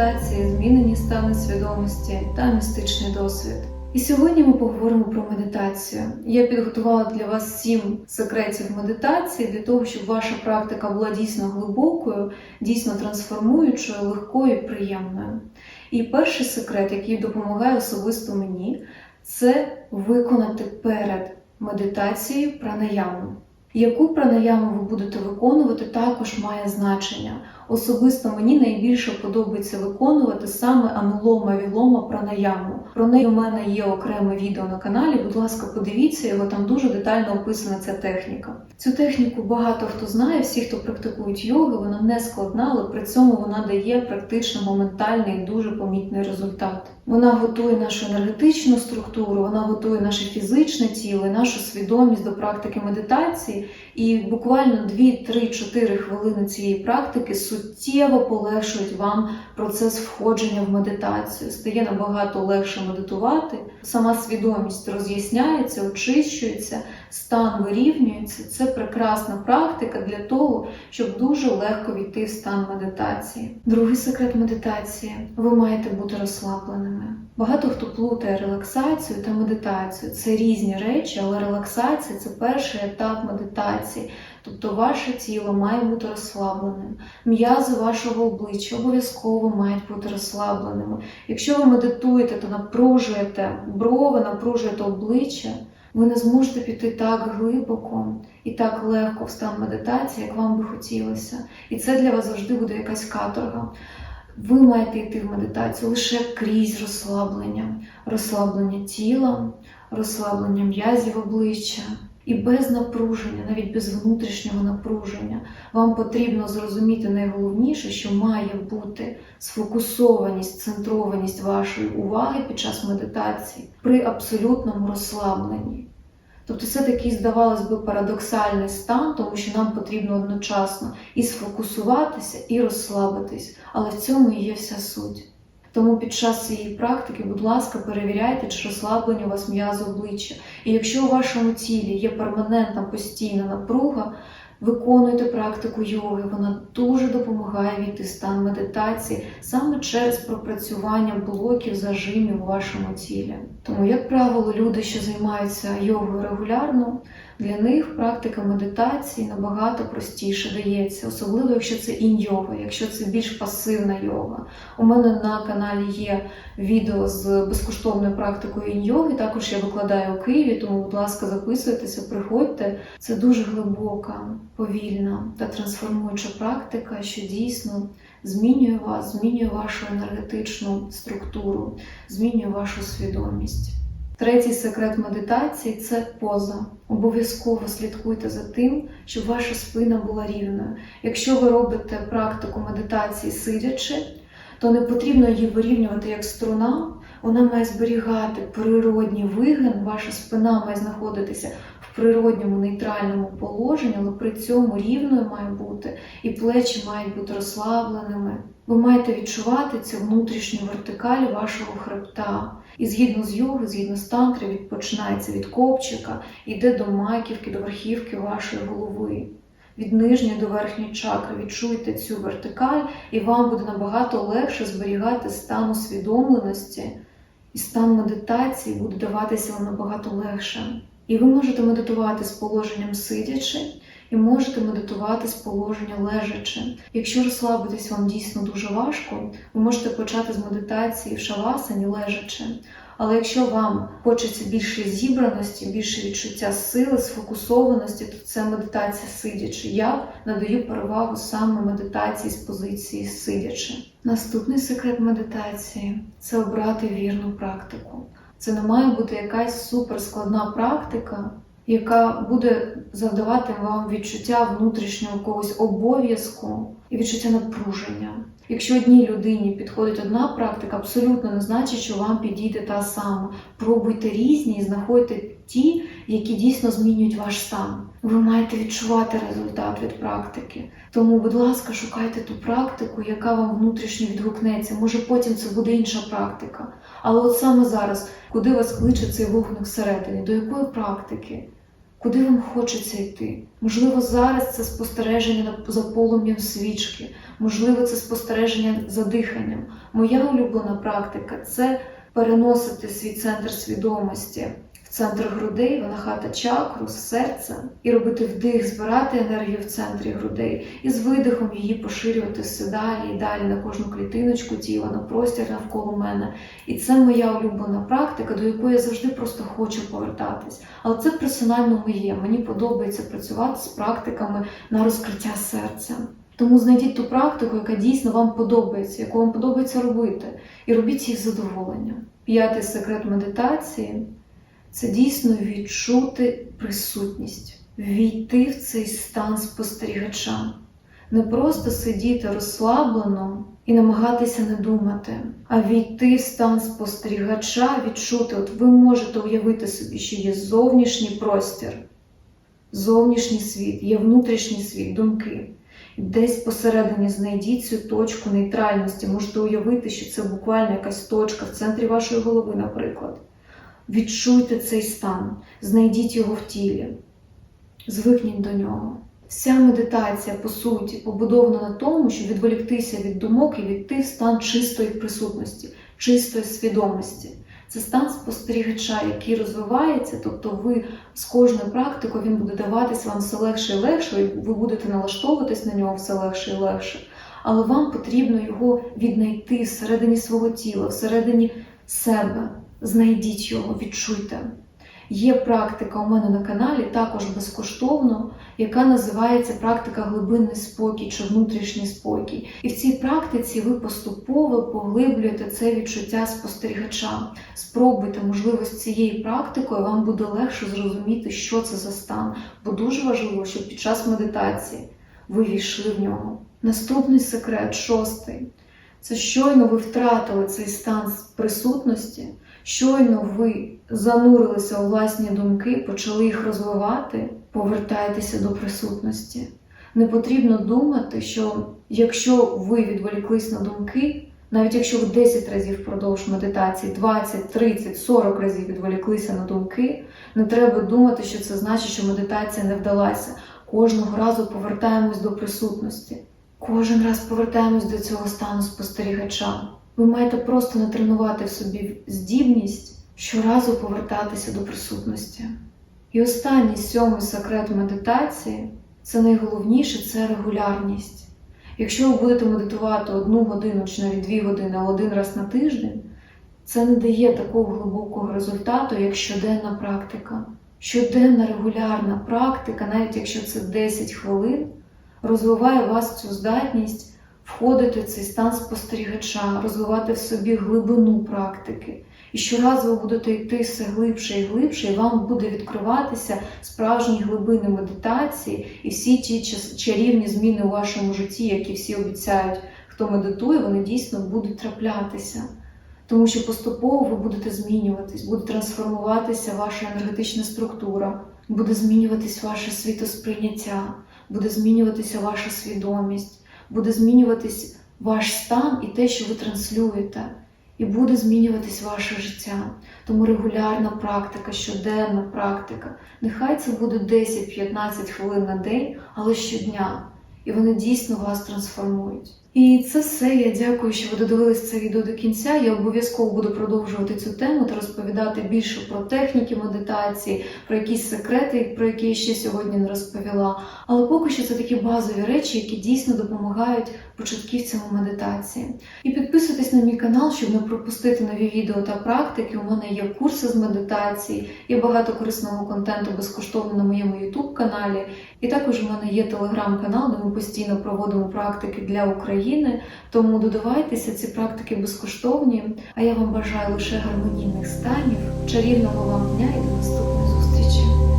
медитації, змінені стани свідомості та містичний досвід. І сьогодні ми поговоримо про медитацію. Я підготувала для вас сім секретів медитації для того, щоб ваша практика була дійсно глибокою, дійсно трансформуючою, легкою і приємною. І перший секрет, який допомагає особисто мені, це виконати перед медитацією пранаяму. Яку пранаяму ви будете виконувати, також має значення. Особисто мені найбільше подобається виконувати саме амулома вілома пранаяму. Про неї у мене є окреме відео на каналі. Будь ласка, подивіться його, там дуже детально описана ця техніка. Цю техніку багато хто знає, всі, хто практикують йогу, вона не складна, але при цьому вона дає практично моментальний і дуже помітний результат. Вона готує нашу енергетичну структуру, вона готує наше фізичне тіло, нашу свідомість до практики медитації. І буквально 2-3-4 хвилини цієї практики суттєво полегшують вам процес входження в медитацію. Стає набагато легше медитувати. Сама свідомість роз'ясняється, очищується, стан вирівнюється. Це прекрасна практика для того, щоб дуже легко війти в стан медитації. Другий секрет медитації ви маєте бути розслабленими. Багато хто плутає релаксацію та медитацію. Це різні речі, але релаксація це перший етап медитації. Тобто ваше тіло має бути розслабленим. М'язи вашого обличчя обов'язково мають бути розслабленими. Якщо ви медитуєте, то напружуєте брови, напружуєте обличчя, ви не зможете піти так глибоко і так легко в стан медитації, як вам би хотілося. І це для вас завжди буде якась каторга. Ви маєте йти в медитацію лише крізь розслаблення, розслаблення тіла, розслаблення м'язів обличчя. І без напруження, навіть без внутрішнього напруження, вам потрібно зрозуміти найголовніше, що має бути сфокусованість, центрованість вашої уваги під час медитації при абсолютному розслабленні. Тобто це такий, здавалось би, парадоксальний стан, тому що нам потрібно одночасно і сфокусуватися, і розслабитись. Але в цьому і є вся суть. Тому під час цієї практики, будь ласка, перевіряйте, чи розслаблені у вас м'язи обличчя. І якщо у вашому тілі є перманентна постійна напруга, виконуйте практику йоги. Вона дуже допомагає війти в стан медитації саме через пропрацювання блоків зажимів у вашому тілі. Тому, як правило, люди, що займаються йогою регулярно, для них практика медитації набагато простіше дається, особливо якщо це інь-йога, якщо це більш пасивна йога. У мене на каналі є відео з безкоштовною практикою інь-йоги, також я викладаю у Києві, тому, будь ласка, записуйтеся, приходьте. Це дуже глибока, повільна та трансформуюча практика, що дійсно змінює вас, змінює вашу енергетичну структуру, змінює вашу свідомість. Третій секрет медитації це поза. Обов'язково слідкуйте за тим, щоб ваша спина була рівною. Якщо ви робите практику медитації сидячи, то не потрібно її вирівнювати як струна. Вона має зберігати природній вигин, ваша спина має знаходитися природньому нейтральному положенні, але при цьому рівною має бути, і плечі мають бути розслабленими. Ви маєте відчувати цю внутрішню вертикаль вашого хребта. І згідно з йоги, згідно з тантри, від- починається від копчика, йде до маківки, до верхівки вашої голови. Від нижньої до верхньої чакри відчуйте цю вертикаль, і вам буде набагато легше зберігати стан усвідомленості, і стан медитації буде даватися вам набагато легше. І ви можете медитувати з положенням сидячи, і можете медитувати з положення лежачи. Якщо розслабитись вам дійсно дуже важко, ви можете почати з медитації в шавасані лежачи. Але якщо вам хочеться більше зібраності, більше відчуття сили, сфокусованості, то це медитація сидячи. Я надаю перевагу саме медитації з позиції сидячи. Наступний секрет медитації це обрати вірну практику. Це не має бути якась суперскладна практика, яка буде завдавати вам відчуття внутрішнього якогось обов'язку і відчуття напруження. Якщо одній людині підходить одна практика, абсолютно не значить, що вам підійде та сама. Пробуйте різні і знаходьте ті, які дійсно змінюють ваш стан. Ви маєте відчувати результат від практики. Тому, будь ласка, шукайте ту практику, яка вам внутрішньо відгукнеться. Може, потім це буде інша практика. Але от саме зараз, куди вас кличе цей вогник всередині, до якої практики? Куди вам хочеться йти? Можливо, зараз це спостереження за полум'ям свічки, можливо, це спостереження за диханням. Моя улюблена практика це переносити свій центр свідомості центр грудей, в анахата чакру, серця, і робити вдих, збирати енергію в центрі грудей, і з видихом її поширювати все далі і далі на кожну клітиночку тіла, на простір навколо мене. І це моя улюблена практика, до якої я завжди просто хочу повертатись. Але це персонально моє. Мені подобається працювати з практиками на розкриття серця. Тому знайдіть ту практику, яка дійсно вам подобається, яку вам подобається робити, і робіть їх з задоволенням. П'ятий секрет медитації це дійсно відчути присутність, війти в цей стан спостерігача, не просто сидіти розслаблено і намагатися не думати, а війти в стан спостерігача, відчути, от ви можете уявити собі, що є зовнішній простір, зовнішній світ, є внутрішній світ, думки. Десь посередині знайдіть цю точку нейтральності. Можете уявити, що це буквально якась точка в центрі вашої голови, наприклад. Відчуйте цей стан, знайдіть його в тілі, звикніть до нього. Вся медитація, по суті, побудована на тому, щоб відволіктися від думок і війти в стан чистої присутності, чистої свідомості. Це стан спостерігача, який розвивається, тобто ви з кожною практикою він буде даватись вам все легше і легше, і ви будете налаштовуватись на нього все легше і легше. Але вам потрібно його віднайти всередині свого тіла, всередині себе. Знайдіть його, відчуйте. Є практика у мене на каналі, також безкоштовно, яка називається практика глибинний спокій чи внутрішній спокій. І в цій практиці ви поступово поглиблюєте це відчуття спостерігача. Спробуйте, можливо, з цією практикою вам буде легше зрозуміти, що це за стан, бо дуже важливо, щоб під час медитації ви війшли в нього. Наступний секрет, шостий. Це щойно ви втратили цей стан присутності, щойно ви занурилися у власні думки, почали їх розвивати, повертайтеся до присутності. Не потрібно думати, що якщо ви відволіклись на думки, навіть якщо ви 10 разів впродовж медитації, 20, 30, 40 разів відволіклися на думки, не треба думати, що це значить, що медитація не вдалася. Кожного разу повертаємось до присутності. Кожен раз повертаємось до цього стану спостерігача. Ви маєте просто натренувати в собі здібність щоразу повертатися до присутності. І останній сьомий секрет медитації це найголовніше це регулярність. Якщо ви будете медитувати одну годину чи навіть дві години, а один раз на тиждень, це не дає такого глибокого результату, як щоденна практика. Щоденна регулярна практика, навіть якщо це 10 хвилин, розвиває у вас цю здатність входити в цей стан спостерігача, розвивати в собі глибину практики. І щоразу ви будете йти все глибше і глибше, і вам буде відкриватися справжні глибини медитації і всі ті чарівні зміни у вашому житті, які всі обіцяють, хто медитує, вони дійсно будуть траплятися. Тому що поступово ви будете змінюватись, буде трансформуватися ваша енергетична структура, буде змінюватись ваше світосприйняття, буде змінюватися ваша свідомість, буде змінюватись ваш стан і те, що ви транслюєте, і буде змінюватись ваше життя. Тому регулярна практика, щоденна практика. Нехай це буде 10-15 хвилин на день, але щодня. І вони дійсно вас трансформують. І це все. Я дякую, що ви додивились це відео до кінця. Я обов'язково буду продовжувати цю тему та розповідати більше про техніки медитації, про якісь секрети, про які я ще сьогодні не розповіла. Але поки що це такі базові речі, які дійсно допомагають початківцям у медитації. І підписуйтесь на мій канал, щоб не пропустити нові відео та практики. У мене є курси з медитації, є багато корисного контенту безкоштовно на моєму YouTube каналі. І також у мене є телеграм-канал, де ми постійно проводимо практики для України. Тому додавайтеся, ці практики безкоштовні. А я вам бажаю лише гармонійних станів, чарівного вам дня і до наступної зустрічі!